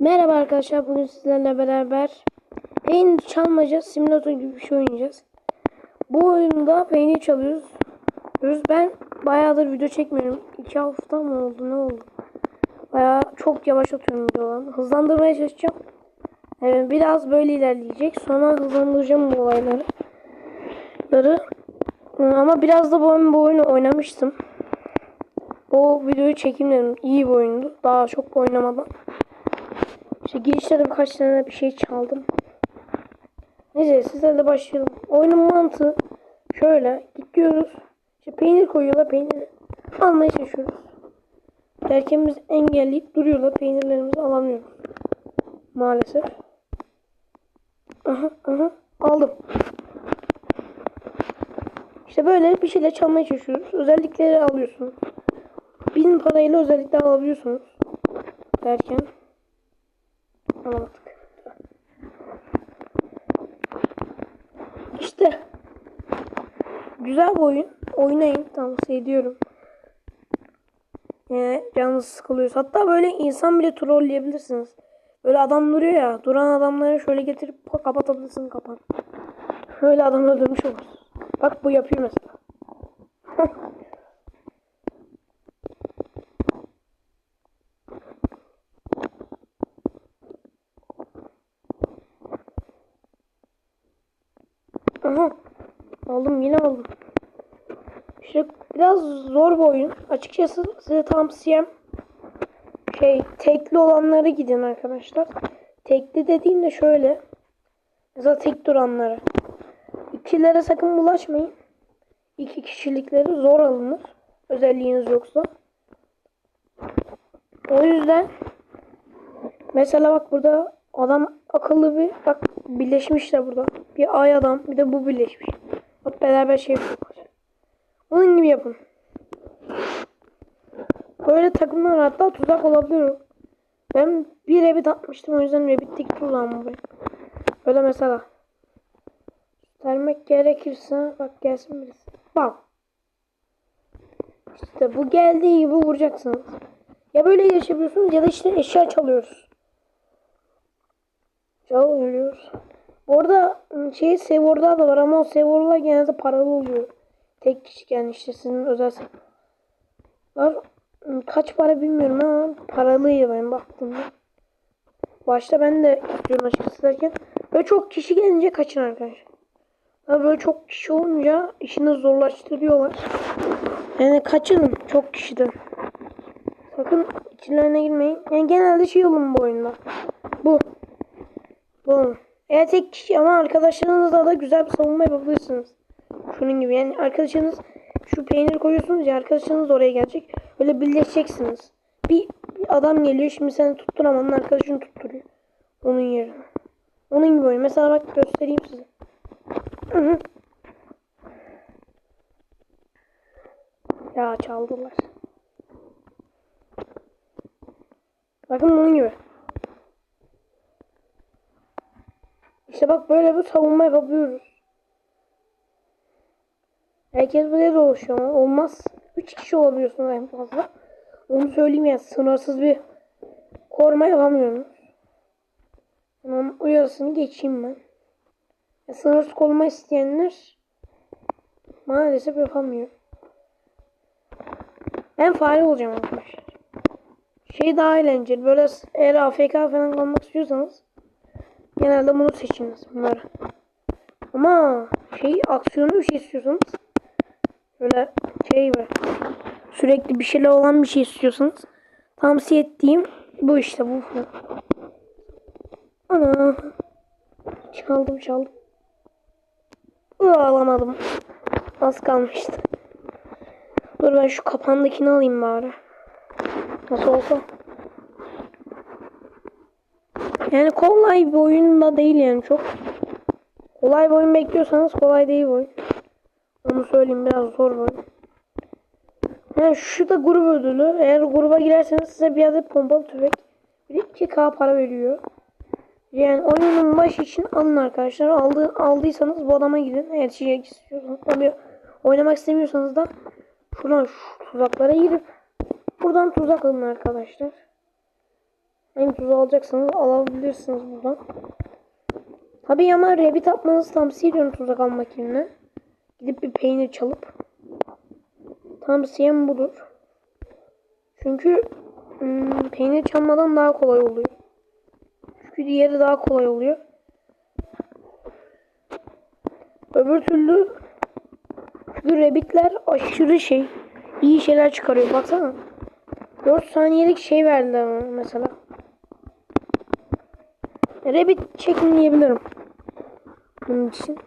Merhaba arkadaşlar bugün sizlerle beraber peynir çalmaca simülatör gibi bir şey oynayacağız. Bu oyunda peynir çalıyoruz. Ben bayağıdır video çekmiyorum. İki hafta mı oldu ne oldu? Bayağı çok yavaş atıyorum videolarını. Hızlandırmaya çalışacağım. Evet, biraz böyle ilerleyecek. Sonra hızlandıracağım bu olayları. Ları. Ama biraz da bu, bu oyunu oynamıştım. O videoyu çekeyim dedim. İyi bir oyundu. Daha çok oynamadan. İşte girişte de tane bir şey çaldım. Neyse sizlerle başlayalım. Oyunun mantığı şöyle gidiyoruz. İşte peynir koyuyorlar peyniri almaya çalışıyoruz. Derken biz engelleyip duruyorlar peynirlerimizi alamıyoruz. Maalesef. Aha aha aldım. İşte böyle bir şeyler çalmaya çalışıyoruz. Özellikleri alıyorsunuz. Bin parayla özellikler alabiliyorsunuz. Derken alamadık. İşte güzel bir oyun. Oynayın tavsiye ediyorum. Yani canınız sıkılıyorsa hatta böyle insan bile trolleyebilirsiniz. Böyle adam duruyor ya duran adamları şöyle getirip kapatabilirsin kapan. Böyle adam öldürmüş olursun. Bak bu yapıyor mesela. Aha. Aldım yine aldım. İşte biraz zor bir oyun. Açıkçası size tavsiyem şey tekli olanlara gidin arkadaşlar. Tekli dediğim de şöyle. Mesela tek duranlara. İkilere sakın bulaşmayın. İki kişilikleri zor alınır. Özelliğiniz yoksa. O yüzden mesela bak burada adam akıllı bir bak birleşmişler burada. Bir ay adam bir de bu birleşmiş. Bak beraber şey yapıyorlar. Onun gibi yapın. Böyle takımlar hatta tuzak olabilir. Ben bir rebit atmıştım o yüzden rebittik tuzağım bu. Böyle mesela. Göstermek gerekirse bak gelsin birisi. Bak. İşte bu geldiği gibi vuracaksınız. Ya böyle geçebiliyorsunuz ya da işte eşya çalıyoruz. Çalıyoruz. Orada şey Sevor'da da var ama o Sevor'lar genelde paralı oluyor. Tek kişiken işte sizin özel Sevor'lar kaç para bilmiyorum ama paralıydı ben baktığımda. Başta ben de istiyorum açıkçası derken böyle çok kişi gelince kaçın arkadaşlar. Böyle çok kişi olunca işini zorlaştırıyorlar. Yani kaçın çok kişiden. Sakın içlerine girmeyin. Yani genelde şey olun bu oyunda. Bu. Bu. Eğer tek kişi ama arkadaşlarınızla da güzel bir savunma yapabilirsiniz. Şunun gibi yani arkadaşınız şu peynir koyuyorsunuz ya arkadaşınız oraya gelecek. Öyle birleşeceksiniz. Bir, bir adam geliyor şimdi seni tutturamadın arkadaşını tutturuyor. Onun yerine. Onun gibi oyun. Mesela bak göstereyim size. Ya çaldılar. Bakın bunun gibi. İşte bak böyle bir savunma yapabiliyoruz. Herkes böyle dolaşıyor ama olmaz. 3 kişi olabiliyorsunuz en fazla. Onu söyleyeyim ya sınırsız bir koruma yapamıyorsunuz. Tamam uyarısını geçeyim ben. Ya, sınırsız koruma isteyenler maalesef yapamıyor. Ben fare olacağım arkadaşlar. Şey daha eğlenceli. Böyle eğer AFK falan kalmak istiyorsanız genelde bunu seçiniz bunları. Ama şey aksiyonu bir şey istiyorsanız böyle şey gibi sürekli bir şeyler olan bir şey istiyorsanız tavsiye ettiğim bu işte bu. Ana çaldım çaldım. Iı, alamadım. Az kalmıştı. Dur ben şu kapandakini alayım bari. Nasıl olsa. Yani kolay bir oyun da değil yani çok. Kolay bir oyun bekliyorsanız kolay değil bu oyun. Onu söyleyeyim biraz zor bir oyun. Yani şu da grup ödülü. Eğer gruba girerseniz size bir adet pompalı tüfek. Bir de 2k para veriyor. Yani oyunun başı için alın arkadaşlar. Aldı, aldıysanız bu adama gidin. Eğer şey istiyorsanız. Tabii oynamak istemiyorsanız da şuradan şu tuzaklara girip buradan tuzak alın arkadaşlar. En tuzu alacaksanız alabilirsiniz buradan. Tabii ama Rabbit atmanızı tavsiye ediyorum tuzak almak yerine. Gidip bir peynir çalıp. Tavsiyem budur. Çünkü hmm, peynir çalmadan daha kolay oluyor. Çünkü diğeri daha kolay oluyor. Öbür türlü çünkü rabbitler aşırı şey iyi şeyler çıkarıyor. Baksana. 4 saniyelik şey verdiler bana mesela. Rabbit çekin diyebilirim. Bunun için.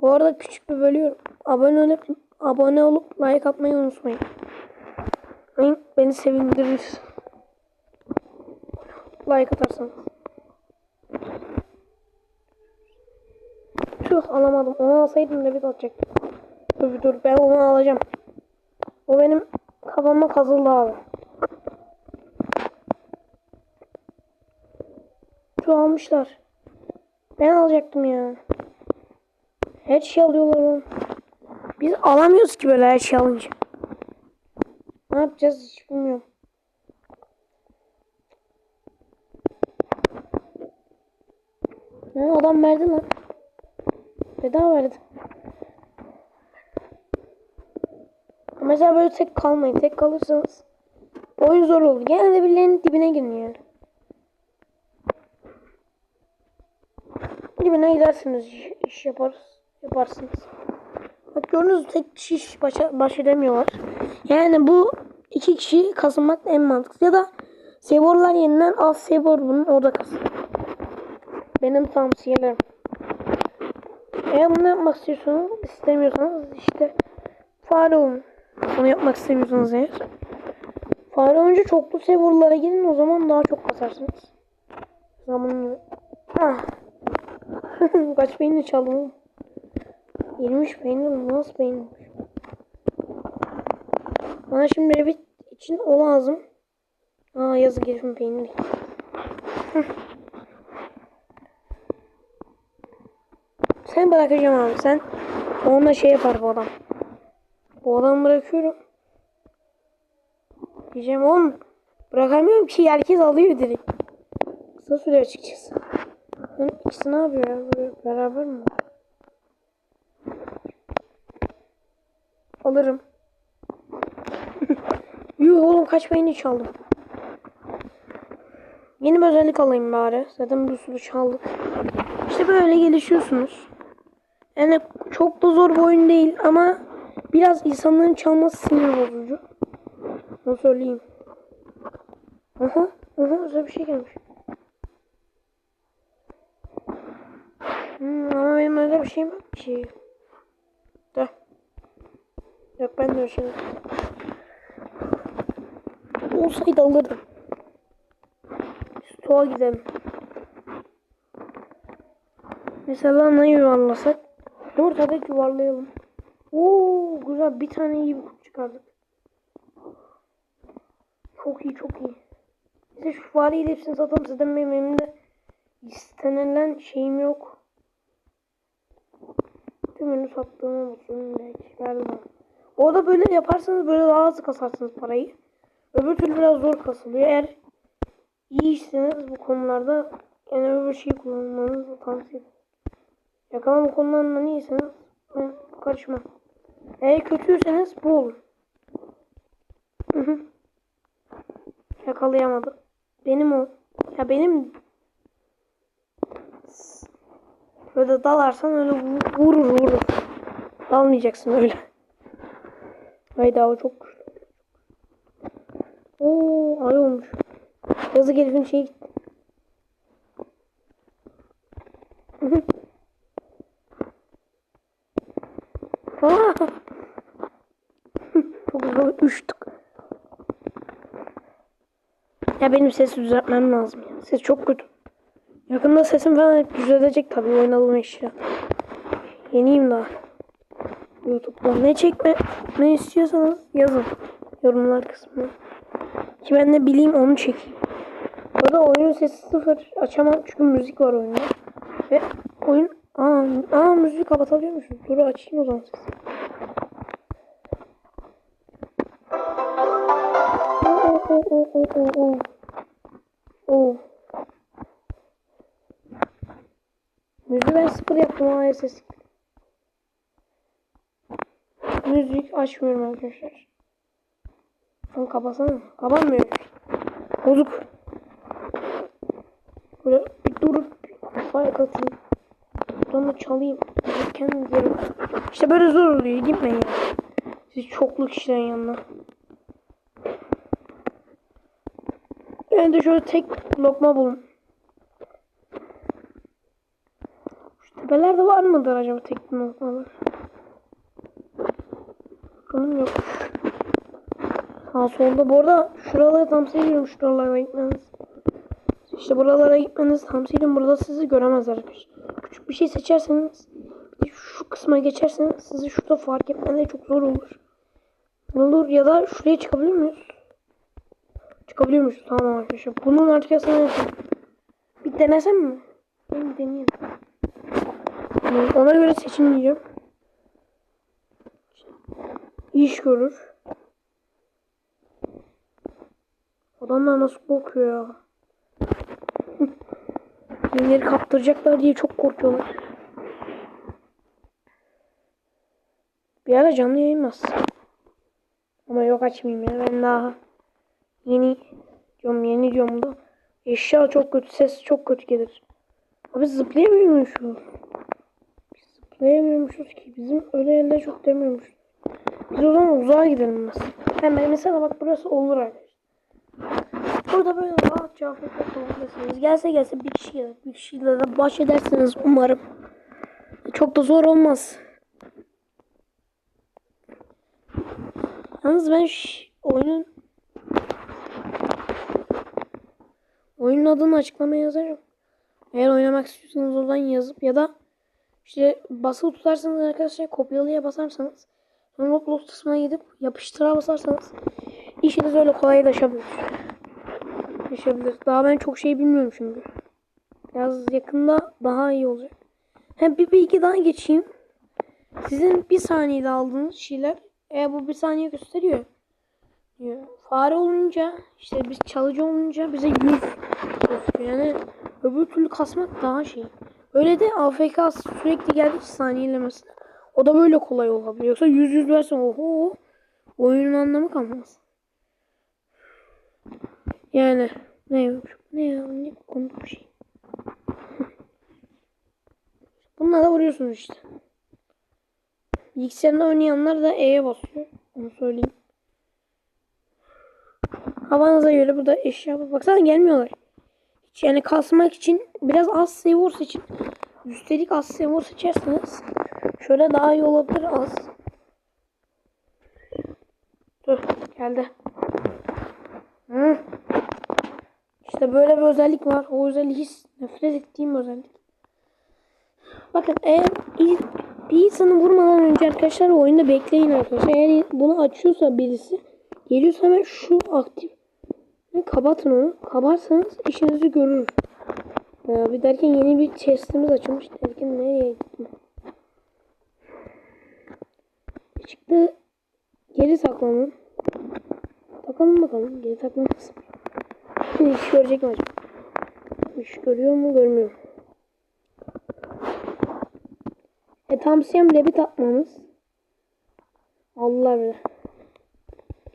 Bu arada küçük bir bölüyorum. Abone olup abone olup like atmayı unutmayın. Beni sevindirir. Like atarsanız. Tüh alamadım. Onu alsaydım Rabbit atacaktım. Dur dur ben onu alacağım. O benim kafama kazıldı abi. Şu almışlar. Ben alacaktım ya. Her şey alıyorlar oğlum. Biz alamıyoruz ki böyle her şey alınca. Ne yapacağız hiç bilmiyorum. Ne adam verdi lan. Bedava verdi. Mesela böyle tek kalmayın. Tek kalırsanız oyun zor olur. Genelde birilerinin dibine yani. Dibine gidersiniz. iş, yaparız. Yaparsınız. Bak gördünüz tek kişi iş başa, baş edemiyorlar. Yani bu iki kişi kazanmak en mantıklı. Ya da Sevorlar yeniden al Sevor bunun orada kasın. Benim tavsiyelerim. Eğer bunu yapmak istiyorsanız, istemiyorsanız işte fare olun. Onu yapmak istemiyorsanız eğer. Fare olunca çoklu sevorlara gidin o zaman daha çok kasarsınız. Zaman gibi. Ah. Kaç peynir çaldım oğlum? 23 peynir mi? Nasıl peynir? Bana şimdi Revit için o lazım. Aa yazık herifin peyniri. Sen bırakacağım abi sen. Onunla şey yapar bu adam. Bu adamı bırakıyorum. Diyeceğim oğlum. Bırakamıyorum ki herkes alıyor direkt. Kısa süre açıkçası. Ben ikisi ne yapıyor ya? Böyle beraber mi? Alırım. Yuh oğlum kaç peynir çaldım. Yeni bir özellik alayım bari. Zaten bir sürü çaldık. İşte böyle gelişiyorsunuz. Yani çok da zor bir oyun değil ama biraz insanların çalması sinir bozucu. Onu söyleyeyim. Aha, aha özel bir şey gelmiş. Hmm, ama benim öyle bir şeyim yok ki. De. Yok ben de yok. Olsaydı alırdım. Stoğa gidelim. Mesela ne yuvarlasak? Dört adet yuvarlayalım. Oo güzel bir tane iyi bir kutu çıkardık. Çok iyi çok iyi. Bize şu fareyi hepsini satalım. Zaten benim elimde istenilen şeyim yok. Tümünü sattığıma bakayım. Belki bana. Orada böyle yaparsanız böyle daha hızlı kasarsınız parayı. Öbür türlü biraz zor kasılıyor. Eğer iyiyseniz bu konularda yani öbür şeyi kullanmanızı tavsiye ederim. Yakalama konularından iyiyseniz ben karışmam. Eğer kötüyseniz bu olur. Yakalayamadım. Benim o. Ya benim böyle dalarsan öyle vu- vurur vurur. Dalmayacaksın öyle. Hayda o çok güçlü. Oo ay olmuş. Yazık herifin şeyi gitti. Hı hı. Aa! Çok hızlı uçtuk. Benim sesi düzeltmem lazım ya. Ses çok kötü. Yakında sesim falan hep düzelecek tabii oynadığım eşya. Yeniyim daha. Youtube'da ne çekme ne istiyorsanız yazın. Yorumlar kısmına. Ki ben de bileyim onu çekeyim. Burada oyunun sesi sıfır. Açamam çünkü müzik var oyunda. Ve oyun... Aa, aa müziği kapatabiliyor musun? Dur açayım o zaman sesi. Ama ses. Müzik açmıyorum arkadaşlar. Lan kapatsana. Kapanmıyor. Bozuk. Böyle bir durup kafaya katayım. Da çalayım. Kendim giderim. İşte böyle zor oluyor. Gitmeyin ya. Siz çoklu kişilerin yanına. Ben de şöyle tek lokma bulun. Şu tepelerde var mıdır acaba tek lokmalar? Bakalım yok. Sağ solda. Bu arada şuralara seviyorum şuralara gitmeniz. İşte buralara gitmeniz tam seviyorum. Burada sizi göremezler arkadaşlar. Küçük bir şey seçerseniz şu kısma geçerseniz sizi şurada fark etmeleri çok zor olur. Olur ya da şuraya çıkabilir miyiz? Çıkabiliyor muyuz? Tamam arkadaşlar. Bunun arkasına bir denesem mi? Ben deneyeyim. Ona göre seçim İş görür. Adamlar nasıl korkuyor ya. Yenileri kaptıracaklar diye çok korkuyorlar. Bir ara canlı yayınmaz. Ama yok açmayayım ya. Ben daha yeni diyorum yeni diyorum da eşya çok kötü ses çok kötü gelir. Abi zıplayamıyormuşuz. Biz zıplayamıyormuşuz ki. Bizim öyle yerlere çok demiyormuş. Biz o zaman uzağa gidelim mesela. Hemen mesela bak burası olur arkadaşlar. Burada böyle rahatça Afrika kalabilirsiniz. Gelse gelse bir kişi gelir. Bir kişiyle de baş edersiniz umarım. Çok da zor olmaz. Yalnız ben oyunun oyunun adını açıklamaya yazarım. Eğer oynamak istiyorsanız oradan yazıp ya da işte basılı tutarsanız arkadaşlar kopyalıya basarsanız sonra Roblox kısmına gidip yapıştıra basarsanız işiniz öyle kolaylaşabilir. Yaşayabilir. Daha ben çok şey bilmiyorum çünkü. Biraz yakında daha iyi olacak. Hem bir bilgi daha geçeyim. Sizin bir saniyede aldığınız şeyler eğer bu bir saniye gösteriyor. Fare olunca işte biz çalıcı olunca bize 100 gözüküyor. Yani öbür türlü kasmak daha şey. Öyle de AFK sürekli geldiği saniyeyle mesela. O da böyle kolay olabilir. Yoksa 100 100 versen oho oyunun anlamı kalmaz. Yani ne yok ne ya ne komik bir şey. Bununla da vuruyorsunuz işte. Bilgisayarında oynayanlar da E'ye basıyor. Onu söyleyeyim. Havanıza göre burada eşya var. Baksana gelmiyorlar. Yani kasmak için biraz az sevor için. Üstelik az sevor seçerseniz şöyle daha iyi olabilir az. Dur geldi. Hı. İşte böyle bir özellik var. O özellik hiç nefret ettiğim özellik. Bakın eğer ilk bir insanı vurmadan önce arkadaşlar oyunda bekleyin arkadaşlar. Eğer bunu açıyorsa birisi geliyorsa hemen şu aktif kapatın onu. Kaparsanız işinizi görür. Ee, bir derken yeni bir chestimiz açılmış derken nereye gittim? Çıktı. Geri saklanın. Takalım bakalım. Geri saklanmasın. İş görecek mi acaba? İş görüyor mu? Görmüyor. E tamsiyem lebit atmamız. Allah bilir.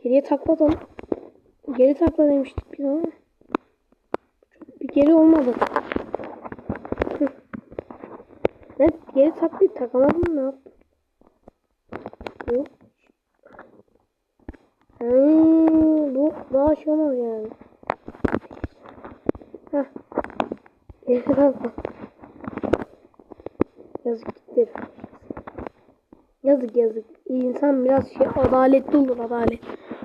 Geriye taklatalım. Geri takla demiştik biz ama. Çok bir geri olmadı. Ben geri taklayıp takamadım ne yaptım? Yok. Hmm, bu daha şey olmaz yani. Heh. Geri takla. Yazık gitti. Yazık yazık. İnsan biraz şey adaletli olur adalet.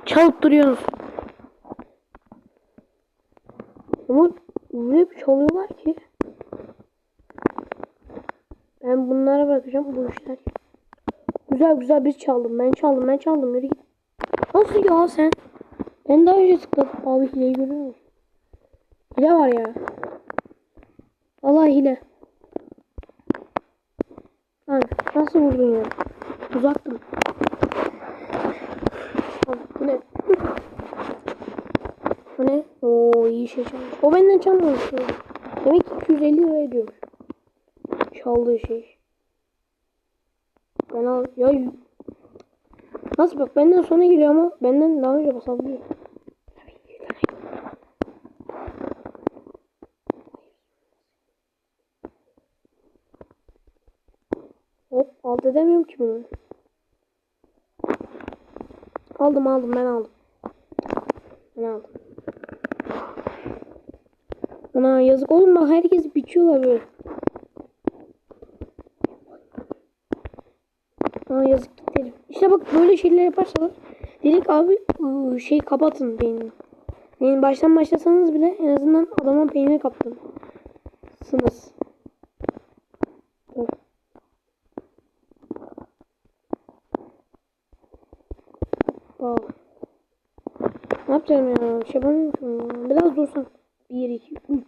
Çalıp duruyorsunuz. Ama öyle bir çalıyorlar ki. Ben bunlara bakacağım bu işler. Güzel güzel biz çaldım. Ben çaldım ben çaldım. Yürü git. Nasıl ya sen? Ben daha önce tıkladım. Abi hileyi görüyor musun? Hile var ya. Allah hile. Lan nasıl vurdun ya? Uzaktım. Bu ne? Bu ne? İyi şey çalmış. O benden çalmamış. Demek ki 250 lira ediyormuş. Çaldığı şey. Ben al ya Nasıl bak benden sonra geliyor ama benden daha önce basabiliyor. Hop alt edemiyorum ki bunu. Aldım aldım ben aldım. Ben aldım. Ana yazık oğlum bak herkes biçiyorlar böyle. Aa yazık gidelim. İşte bak böyle şeyler yaparsalar direkt abi ıı, şey kapatın beynini. Yani baştan başlasanız bile en azından adamın beynini kaptın. Sınız. Ne yapacağım ya? Şey yapamıyorum ya. Biraz dursam. 1, 2, 3.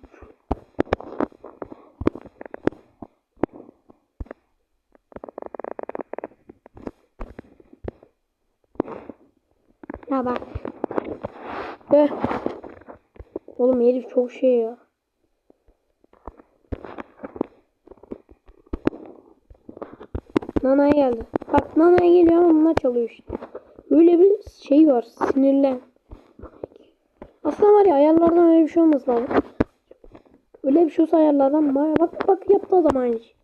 Ya bak. Be. Oğlum herif çok şey ya. Nana'ya geldi. Bak Nana'ya geliyor ama bunlar çalıyor işte. Böyle bir şey var. Sinirlen. Aslında var ya ayarlardan öyle bir şey olması lazım. Öyle bir şey olsa ayarlardan baya bak bak yaptı adam aynı şey.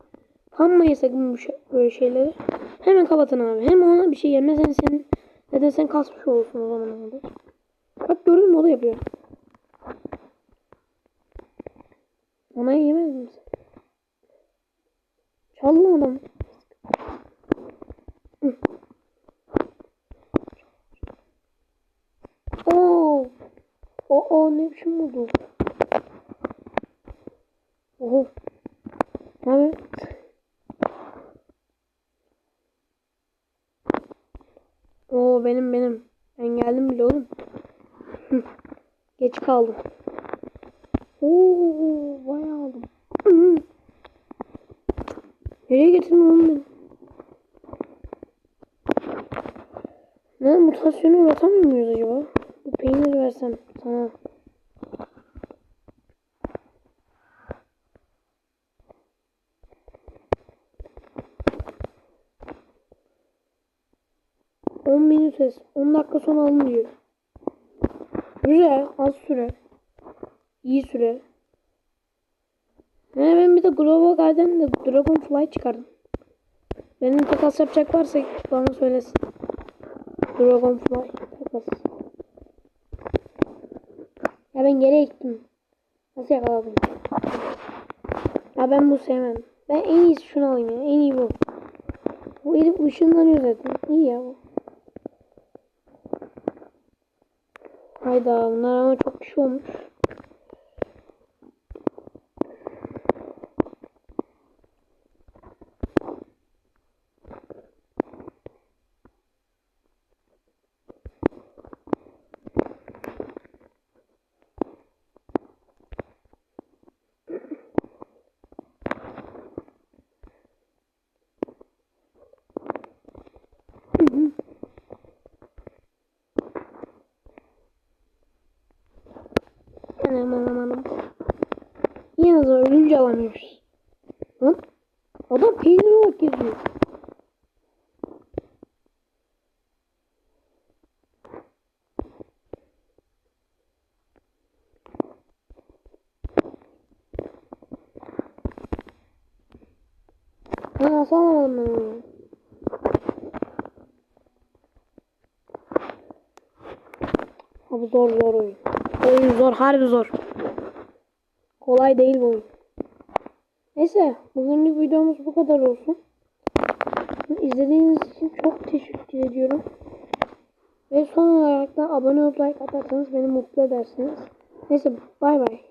Kanmayın sakın şey, böyle şeyleri. Hemen kapatın abi. Hem ona bir şey gelmez hem senin neden sen kasmış olursun o zaman abi. Bak gördün mü o da yapıyor. Ona yemez misin? Çaldı lan adam. Oo. O ne biçim oldu? Oho. Abi. Oo benim benim. Ben geldim bile oğlum. Geç kaldım. Oo bayağı aldım. Nereye getirdin oğlum beni? Ne mutasyonu üretemmiyor muyuz acaba? Bu peyniri versem sana. On minut ses. 10 dakika sonra alınıyor. Güzel. Az süre. İyi süre. He ben bir de Global Garden de Dragonfly çıkardım. Benim takas yapacak varsa bana söylesin. Dragonfly takas. Ya ben geri gittim. Nasıl yakaladım? Ya ben bu sevmem. Ben en iyisi şunu alayım ya. En iyi bu. Bu herif ışınlanıyor zaten. İyi ya bu. Hayda bunlar ama çok kişi olmuş. Alamıyoruz. Lan adam peynir olarak geziyor. Lan nasıl alamadım ben onu? Abi zor zor oyun. Oyun zor, harbi zor. Kolay değil bu oyun. Neyse, bugünlük videomuz bu kadar olsun. İzlediğiniz için çok teşekkür ediyorum. Ve son olarak da abone olup like atarsanız beni mutlu edersiniz. Neyse, bay bay.